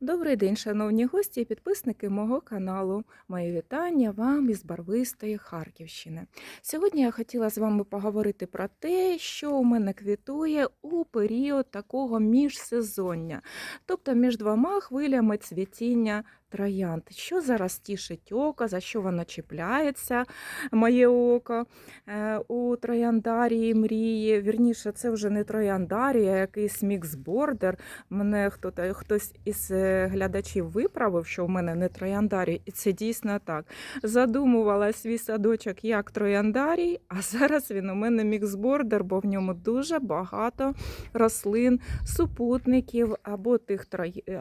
Добрий день, шановні гості і підписники мого каналу. Моє вітання вам із барвистої Харківщини. Сьогодні я хотіла з вами поговорити про те, що у мене квітує у період такого міжсезоння, тобто між двома хвилями цвітіння троянд. Що зараз тішить око, за що воно чіпляється, моє око е, у трояндарії мрії. Вірніше, це вже не трояндарія, а якийсь міксбордер. Мене хто хтось із е, глядачів виправив, що в мене не трояндарій, і це дійсно так. Задумувала свій садочок як трояндарій, а зараз він у мене міксбордер, бо в ньому дуже багато рослин, супутників або тих,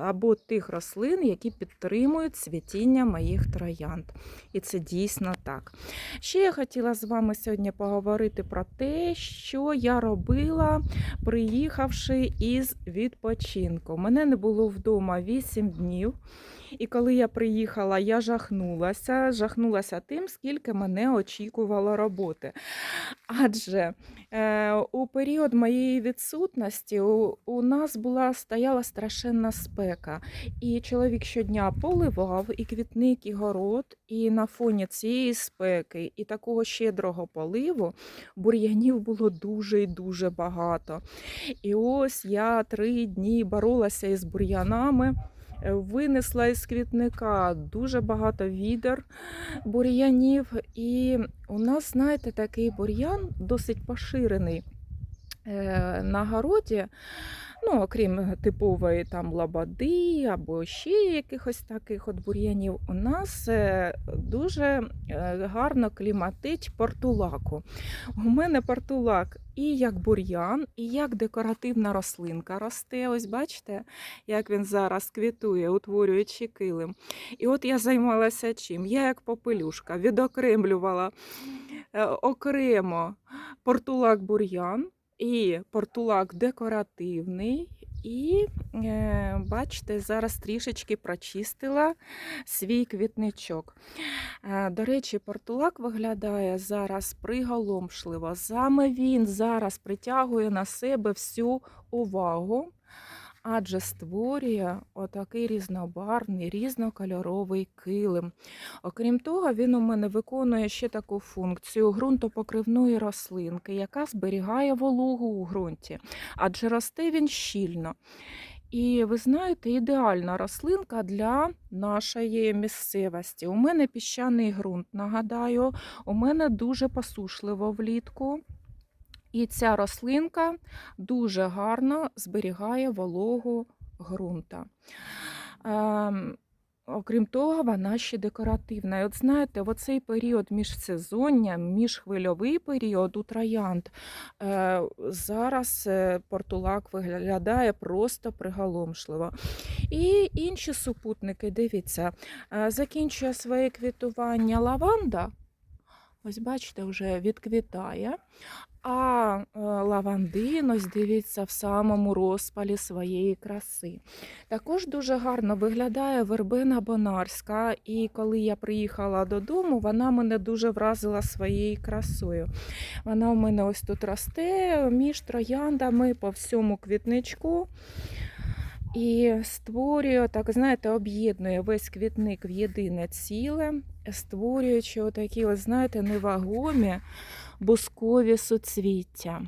або тих рослин, які підтримують цвітіння моїх троянд. І це дійсно так. Ще я хотіла з вами сьогодні поговорити про те, що я робила, приїхавши із відпочинку. Мене не було вдома 8 днів. І коли я приїхала, я жахнулася, жахнулася тим, скільки мене очікувало роботи. Адже е, у період моєї відсутності у, у нас була стояла страшенна спека. І чоловік щодня поливав і квітник, і город, і на фоні цієї спеки, і такого щедрого поливу бур'янів було дуже і дуже багато. І ось я три дні боролася із бур'янами. Е, Винесла із квітника дуже багато відер бур'янів. І у нас, знаєте, такий бур'ян досить поширений е, на городі. Ну, окрім типової там лабади або ще якихось таких от бур'янів, у нас е, дуже е, гарно кліматить портулаку. У мене портулак і як бур'ян, і як декоративна рослинка росте. Ось бачите, як він зараз квітує, утворюючи килим. І от я займалася чим? Я як попелюшка відокремлювала е, окремо портулак бур'ян. І портулак декоративний. І, е, бачите, зараз трішечки прочистила свій квітничок. Е, до речі, портулак виглядає зараз приголомшливо. Саме він зараз притягує на себе всю увагу, адже створює отакий різнобарвний, різнокольоровий килим. Окрім того, він у мене виконує ще таку функцію ґрунтопокривної рослинки, яка зберігає вологу у ґрунті, адже росте він щільно. І ви знаєте, ідеальна рослинка для нашої місцевості. У мене піщаний ґрунт, нагадаю, у мене дуже посушливо влітку. І ця рослинка дуже гарно зберігає вологу ґрунта. Ем, Окрім того, вона ще декоративна. І от знаєте, в оцей період міжсезоння, міжхвильовий період у троянд, е, зараз е, портулак виглядає просто приголомшливо. І інші супутники, дивіться, е, закінчує своє квітування лаванда. Ось, бачите, вже відквітає. А е, лавандин, ось дивіться, в самому розпалі своєї краси. Також дуже гарно виглядає вербена бонарська, і коли я приїхала додому, вона мене дуже вразила своєю красою. Вона у мене ось тут росте між трояндами по всьому квітничку. І створює, так знаєте, об'єднує весь квітник в єдине ціле, створюючи отакі, ось, знаєте, невагомі бускові суцвіття.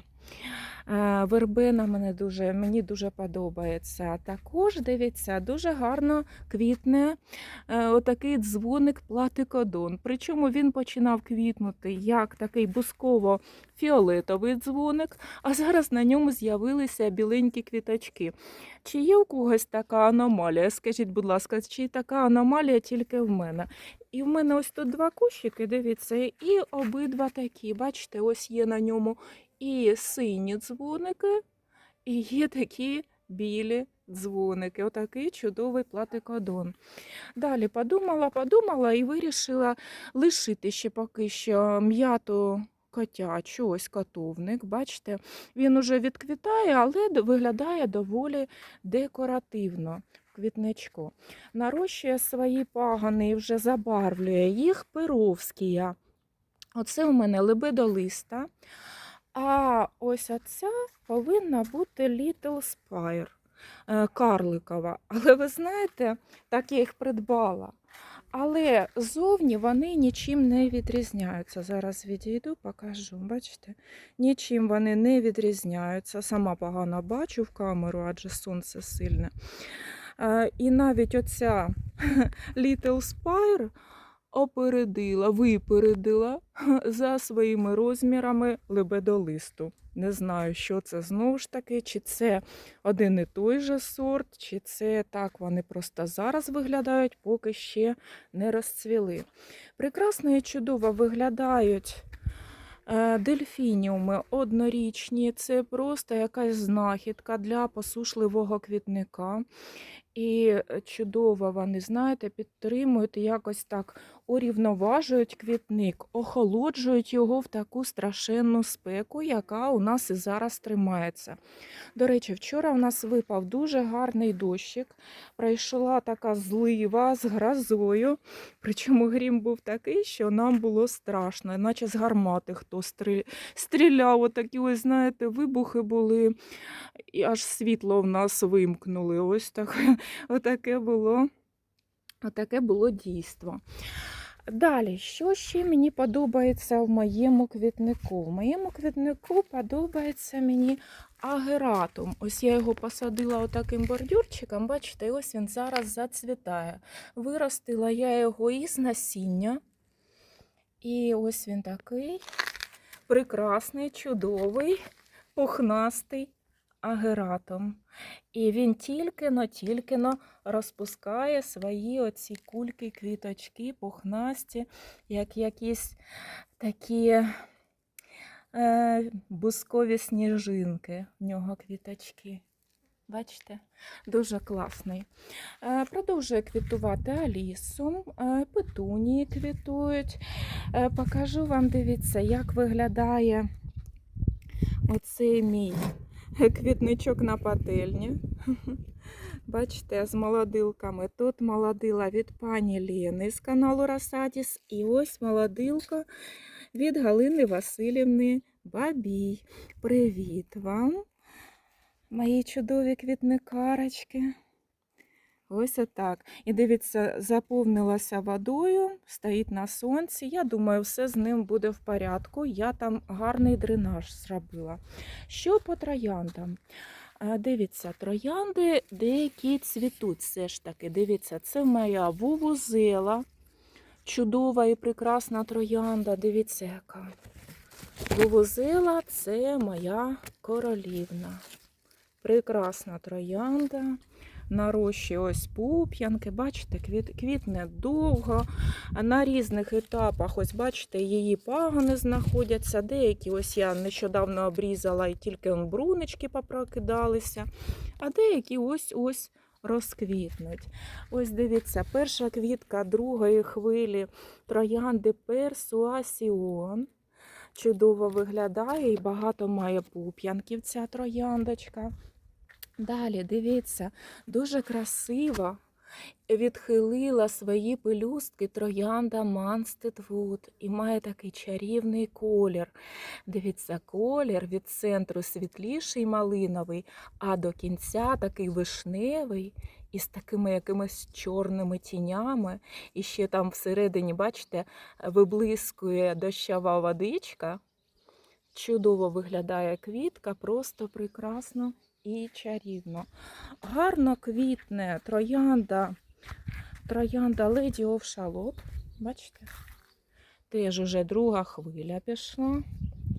Е, Вербена мене дуже, мені дуже подобається. Також, дивіться, дуже гарно квітне е, отакий дзвоник платикодон. Причому він починав квітнути як такий бусково-фіолетовий дзвоник, а зараз на ньому з'явилися біленькі квіточки. Чи є у когось така аномалія? Скажіть, будь ласка, чи така аномалія тільки в мене? І в мене ось тут два кущики, дивіться, і обидва такі. Бачите, ось є на ньому і сині дзвоники, і є такі білі дзвоники. Отакий чудовий платикодон. Далі подумала, подумала і вирішила лишити ще поки що м'яту котячу, ось котовник. Бачите, він уже відквітає, але виглядає доволі декоративно. Квітничку. Нарощує свої пагани і вже забарвлює їх перовськія. Оце у мене лебедолиста. А ось оця повинна бути Little Spire. е, карликова. Але ви знаєте, так я їх придбала. Але зовні вони нічим не відрізняються. Зараз відійду, покажу. Бачите? Нічим вони не відрізняються. Сама погано бачу в камеру, адже сонце сильне. Е, І навіть оця Little Spire опередила, випередила за своїми розмірами лебедолисту. Не знаю, що це знову ж таки, чи це один і той же сорт, чи це так вони просто зараз виглядають, поки ще не розцвіли. Прекрасно і чудово виглядають е, дельфініуми однорічні. Це просто якась знахідка для посушливого квітника. І чудово вони, знаєте, підтримують якось так урівноважують квітник, охолоджують його в таку страшенну спеку, яка у нас і зараз тримається. До речі, вчора у нас випав дуже гарний дощик. Прийшла така злива з грозою. Причому грім був такий, що нам було страшно, наче з гармати хто стріляв. Отакі, ось, знаєте, вибухи були, і аж світло в нас вимкнули. Ось так, отаке було. Отаке було дійство. Далі, що ще мені подобається в моєму квітнику? В моєму квітнику подобається мені агератум. Ось я його посадила отаким бордюрчиком, бачите, ось він зараз зацвітає. Виростила я його із насіння. І ось він такий прекрасний, чудовий, пухнастий агератум. І він тільки-но, тільки-но розпускає свої оці кульки, квіточки, пухнасті, як якісь такі е, бускові сніжинки в нього квіточки. Бачите, дуже класний. Е, Продовжує квітувати алісум, е, петунії квітують. Е, Покажу вам, дивіться, як виглядає оцей мій квітничок на пательні. Бачите, з молодилками. Тут молодила від пані Лєни з каналу Росадіс. І ось молодилка від Галини Васильівни Бабій. Привіт вам, мої чудові квітникарочки. Ось отак. І дивіться, заповнилася водою, стоїть на сонці. Я думаю, все з ним буде в порядку. Я там гарний дренаж зробила. Що по трояндам? Дивіться, троянди деякі цвітуть все ж таки. Дивіться, це моя вувузела. Чудова і прекрасна троянда. Дивіться, яка. Вувузела це моя королівна. Прекрасна троянда. Нарощує ось пуп'янки, бачите, квіт, квітне довго. На різних етапах, ось бачите, її пагони знаходяться. Деякі ось я нещодавно обрізала і тільки он брунички попрокидалися, а деякі ось-ось розквітнуть. Ось дивіться, перша квітка другої хвилі троянди персуасіон. Чудово виглядає і багато має пуп'янків ця трояндочка. Далі, дивіться, дуже красиво відхилила свої пелюстки троянда Манстедвуд і має такий чарівний колір. Дивіться, колір від центру світліший малиновий, а до кінця такий вишневий із такими якимись чорними тінями. І ще там всередині, бачите, виблискує дощова водичка. Чудово виглядає квітка, просто прекрасно і чарівно. Гарно квітне троянда, троянда Lady of Shalott. Бачите? Теж уже друга хвиля пішла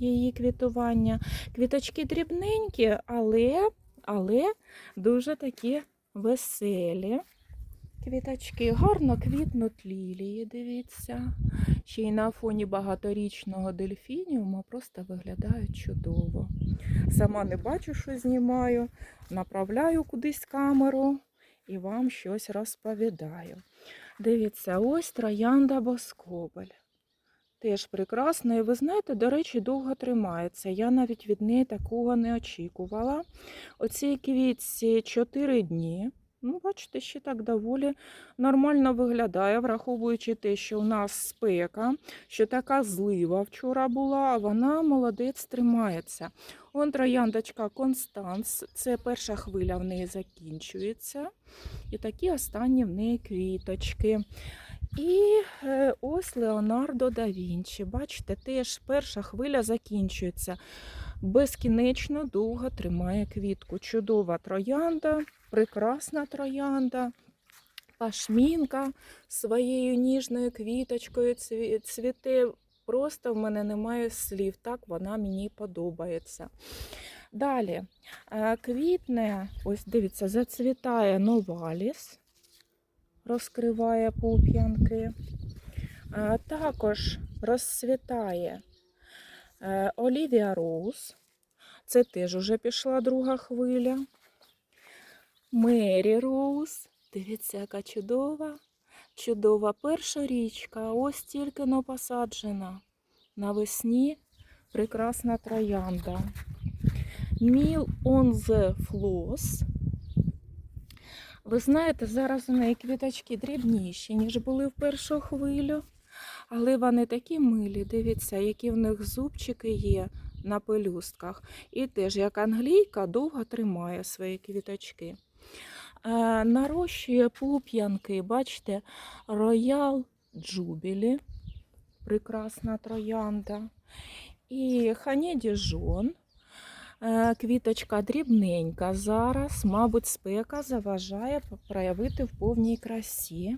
її квітування. Квіточки дрібненькі, але, але дуже такі веселі. Квіточки гарно квітнуть лілії, дивіться. Ще й на фоні багаторічного дельфініума просто виглядають чудово. Сама не бачу, що знімаю, направляю кудись камеру і вам щось розповідаю. Дивіться, ось троянда Боскобель. Теж прекрасна, і ви знаєте, до речі, довго тримається. Я навіть від неї такого не очікувала. Оцій квітці 4 дні. Ну, бачите, ще так доволі нормально виглядає, враховуючи те, що у нас спека, що така злива вчора була, а вона молодець тримається. Он трояндочка Констанс, це перша хвиля в неї закінчується. І такі останні в неї квіточки. І е, ось Леонардо да Вінчі. Бачите, теж перша хвиля закінчується. Безкінечно довго тримає квітку. Чудова троянда, прекрасна троянда. Пашмінка своєю ніжною квіточкою цві- цвіте. Просто в мене немає слів. Так вона мені подобається. Далі е, квітне, ось дивіться, зацвітає новаліс, розкриває пуп'янки. Е, Також розцвітає е, Олівія Роуз. Це теж уже пішла друга хвиля. Мері Роуз. Дивіться, яка чудова. Чудова перша річка. Ось тільки но посаджена. Навесні прекрасна троянда. Міл on the floss. Ви знаєте, зараз у неї квіточки дрібніші, ніж були в першу хвилю. Але вони такі милі. Дивіться, які в них зубчики є на пелюстках. І теж, як англійка, довго тримає свої квіточки. Е, нарощує пуп'янки, бачите, Роял Джубілі, прекрасна троянда. І ханідіжон, Е, Квіточка дрібненька зараз, мабуть, спека заважає проявити в повній красі.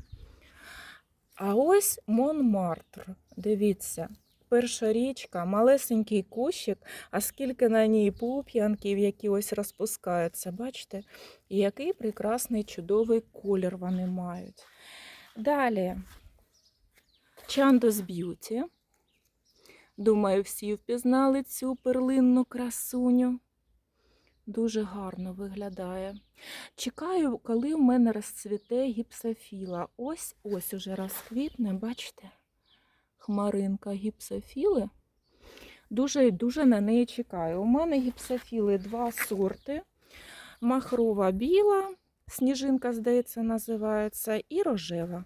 А ось Монмартр. Дивіться, перша річка, малесенький кущик, а скільки на ній пуп'янків, які ось розпускаються. Бачите? І який прекрасний чудовий колір вони мають. Далі Чандос Б'юті. Думаю, всі впізнали цю перлинну красуню. Дуже гарно виглядає. Чекаю, коли в мене розцвіте гіпсофіла. Ось ось уже розквітне, бачите? Хмаринка гіпсофіли. Дуже дуже на неї чекаю. У мене гіпсофіли два сорти. Махрова біла, сніжинка, здається, називається, і рожева.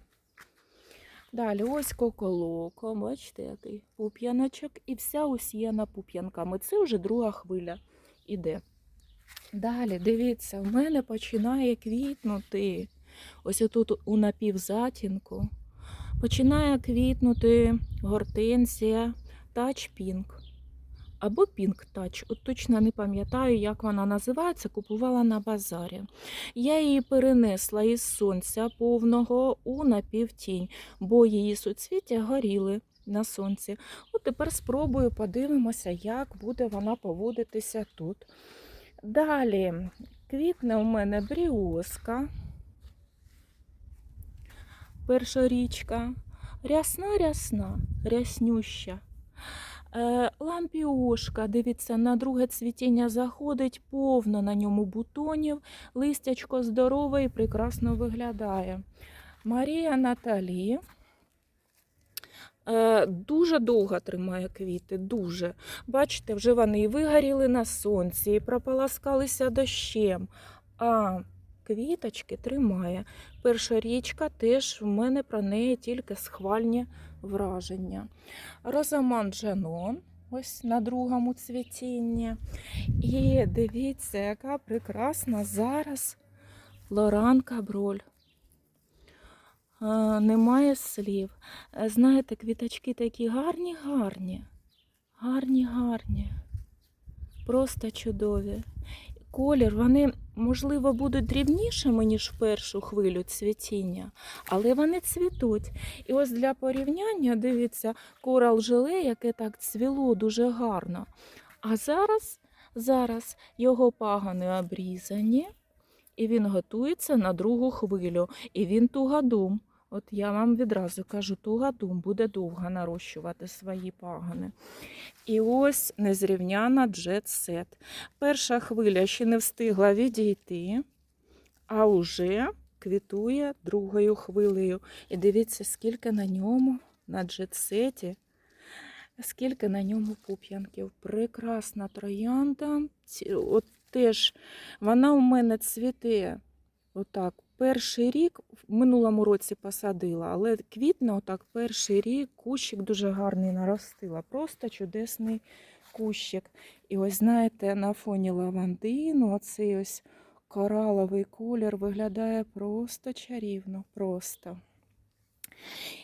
Далі ось коколоко, бачите, який пуп'яночок, і вся усіяна пуп'янками. Це вже друга хвиля іде. Далі, дивіться, в мене починає квітнути. Ось отут у напівзатінку. Починає квітнути гортензія Touch Pink. Або Touch. От точно не пам'ятаю, як вона називається, купувала на базарі. Я її перенесла із сонця повного у напівтінь, бо її суцвіття горіли на сонці. От тепер спробую подивимося, як буде вона поводитися тут. Далі квітне у мене бріоска. Перша річка. Рясна-рясна, ряснюща. Е, лампіошка, дивіться, на друге цвітіння заходить, повно на ньому бутонів, листячко здорове і прекрасно виглядає. Марія Наталі. Е, Дуже довго тримає квіти, дуже. Бачите, вже вони вигоріли на сонці, і прополоскалися дощем. А квіточки тримає. Перша річка теж в мене про неї тільки схвальні враження. Розаман Джанон, ось на другому цвітінні. І дивіться, яка прекрасна зараз Лоран Каброль. Немає слів. Знаєте, квіточки такі гарні, гарні. Гарні, гарні. Просто чудові. Колір, вони, можливо, будуть дрібнішими, ніж в першу хвилю цвітіння, але вони цвітуть. І ось для порівняння, дивіться, корал желе, яке так цвіло дуже гарно. А зараз, зараз його пагони обрізані, і він готується на другу хвилю. І він тугодум. От я вам відразу кажу, тугодум буде довго нарощувати свої пагони. І ось незрівняна джет-сет. Перша хвиля ще не встигла відійти, а вже квітує другою хвилею. І дивіться, скільки на ньому, на джет-сеті, скільки на ньому пуп'янків. Прекрасна троянда. От теж вона у мене цвіте отак перший рік в минулому році посадила, але квітне отак перший рік кущик дуже гарний наростила. Просто чудесний кущик. І ось знаєте, на фоні лавандину оцей ось кораловий колір виглядає просто чарівно, просто.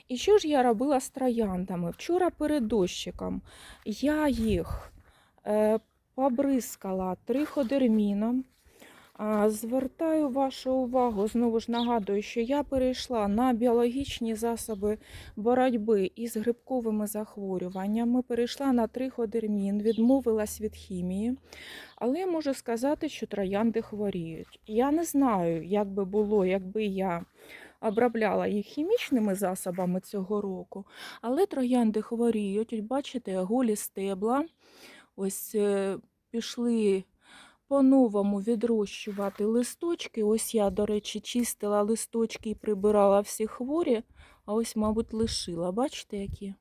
І що ж я робила з трояндами? Вчора перед дощиком я їх е, побризкала триходерміном. Звертаю вашу увагу, знову ж нагадую, що я перейшла на біологічні засоби боротьби із грибковими захворюваннями, перейшла на триходермін, відмовилась від хімії, але можу сказати, що троянди хворіють. Я не знаю, як би було, якби я обробляла їх хімічними засобами цього року, але троянди хворіють. Бачите, голі стебла. Ось е, пішли по-новому відрощувати листочки. Ось я, до речі, чистила листочки і прибирала всі хворі, а ось, мабуть, лишила. Бачите, які?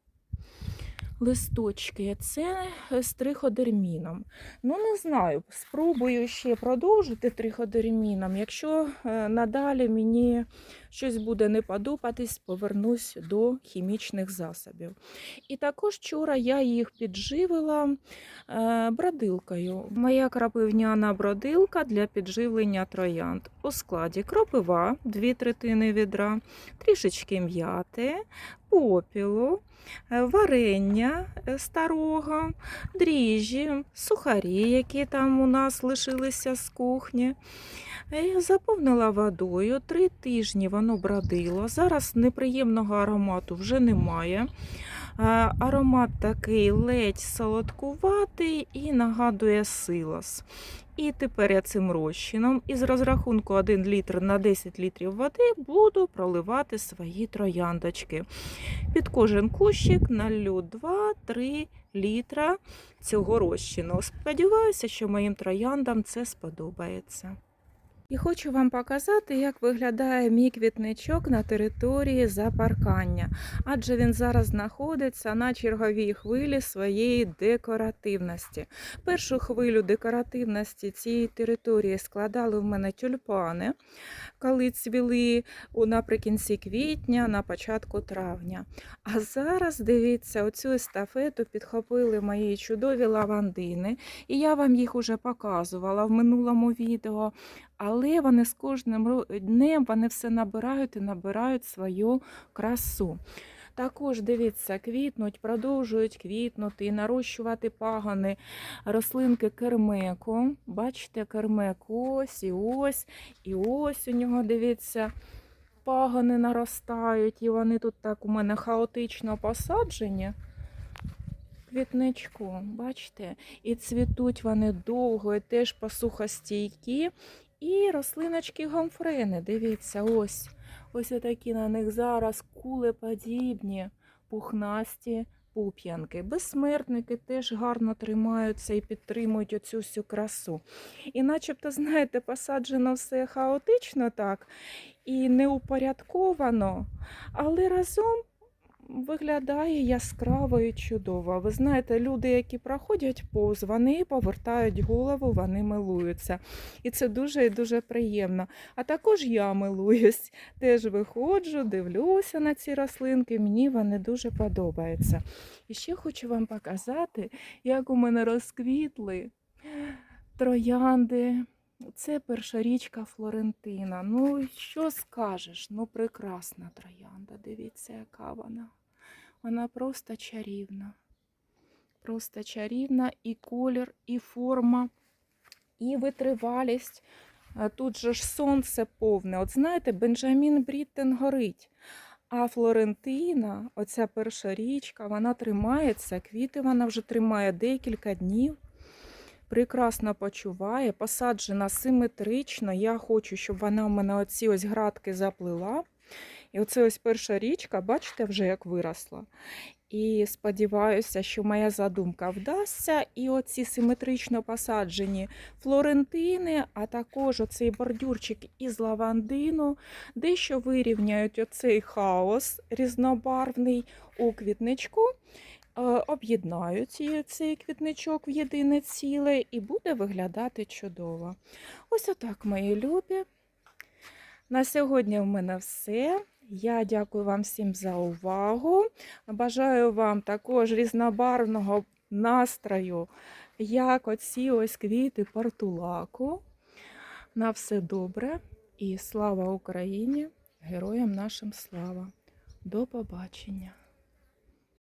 Листочки, це з триходерміном. Ну, не знаю, спробую ще продовжити триходерміном. Якщо е, надалі мені щось буде не подобатись, повернусь до хімічних засобів. І також вчора я їх підживила е, бродилкою. Моя крапивняна бродилка для підживлення троянд. У складі кропива, 2 третини відра, трішечки м'яти, попілу, е, варення е, старого, дріжджі, сухарі, які там у нас лишилися з кухні. Я заповнила водою, три тижні воно бродило. Зараз неприємного аромату вже немає. Аромат такий ледь солодкуватий і нагадує силос. І тепер я цим розчином із розрахунку 1 літр на 10 літрів води буду проливати свої трояндочки. Під кожен кущик налю 2-3 літра цього розчину. Сподіваюся, що моїм трояндам це сподобається. І хочу вам показати, як виглядає мій квітничок на території запаркання, адже він зараз знаходиться на черговій хвилі своєї декоративності. Першу хвилю декоративності цієї території складали в мене тюльпани, коли цвіли наприкінці квітня, на початку травня. А зараз, дивіться, оцю естафету підхопили мої чудові лавандини, і я вам їх уже показувала в минулому відео. Але вони з кожним днем вони все набирають і набирають свою красу. Також дивіться, квітнуть, продовжують квітнути і нарощувати пагони рослинки кермеку. Бачите, кермек ось і ось, і ось у нього, дивіться, пагони наростають, і вони тут так у мене хаотично посаджені. Квітничку, бачите, і цвітуть вони довго, і теж посухостійкі. І рослиночки гомфрени, дивіться, ось. Ось такі на них зараз кулеподібні, пухнасті пуп'янки. Безсмертники теж гарно тримаються і підтримують оцю всю красу. І начебто, знаєте, посаджено все хаотично так і неупорядковано, але разом виглядає яскраво і чудово. Ви знаєте, люди, які проходять повз, вони повертають голову, вони милуються. І це дуже і дуже приємно. А також я милуюсь, теж виходжу, дивлюся на ці рослинки, мені вони дуже подобаються. І ще хочу вам показати, як у мене розквітли троянди. Це перша річка Флорентина. Ну, що скажеш? Ну, прекрасна троянда. Дивіться, яка вона. Вона просто чарівна. Просто чарівна і колір, і форма, і витривалість. Тут же ж сонце повне. От знаєте, Бенджамін Бріттен горить. А Флорентина, оця перша річка, вона тримається, квіти вона вже тримає декілька днів. Прекрасно почуває, посаджена симетрично. Я хочу, щоб вона в мене оці ось градки заплила. І оце ось перша річка, бачите, вже як виросла. І сподіваюся, що моя задумка вдасться. І оці симетрично посаджені флорентини, а також оцей бордюрчик із лавандину, дещо вирівняють оцей хаос різнобарвний у квітничку. е, Об'єднають цей квітничок в єдине ціле і буде виглядати чудово. Ось отак, мої любі. На сьогодні в мене все. Я дякую вам всім за увагу. Бажаю вам також різнобарвного настрою, як оці ось квіти портулаку. На все добре і слава Україні! Героям нашим слава! До побачення!